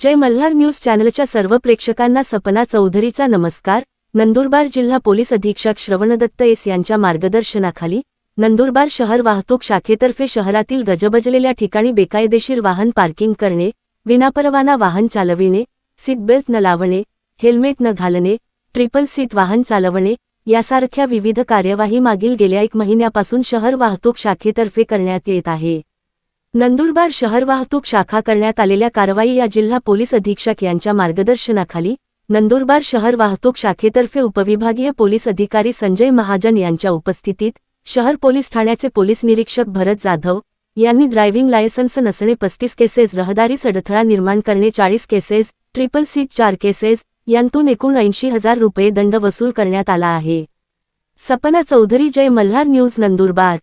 जय Malhar news चॅनलच्या सर्व प्रेक्षकांना सपना चौधरीचा नमस्कार. नंदुरबार जिल्हा पोलीस अधीक्षक श्रवणदत्त एस यांच्या मार्गदर्शनाखाली नंदुरबार शहर वाहतूक शाखेतर्फे शहरातील गजबजलेल्या ठिकाणी बेकायदेशीर वाहन पार्किंग करणे विनापरवाना वाहन चालविणे सीटबेल्ट न लावणे हेल्मेट न घालणे ट्रिपल सीट वाहन चालवणे यासारख्या विविध कार्यवाही मागील गेल्या एक महिन्यापासून शहर वाहतूक शाखेतर्फे करण्यात येत आहे. नंदुरबार शहर वाहतूक शाखा करण्यात आलेल्या कारवाई या जिल्हा पोलीस अधीक्षक यांच्या मार्गदर्शनाखाली नंदुरबार शहर वाहतूक शाखेतर्फे उपविभागीय पोलीस अधिकारी संजय महाजन यांच्या उपस्थितीत शहर पोलीस ठाण्याचे पोलीस निरीक्षक भरत जाधव यांनी ड्रायव्हिंग लायसन्स नसणे पस्तीस केसेस रहदारीस अडथळा निर्माण करणे चाळीस केसेस ट्रिपल सीट चार केसेस यांतून एकूण ऐंशी हजार रुपये दंड वसूल करण्यात आला आहे. सपना चौधरी जय मल्हार न्यूज नंदुरबार.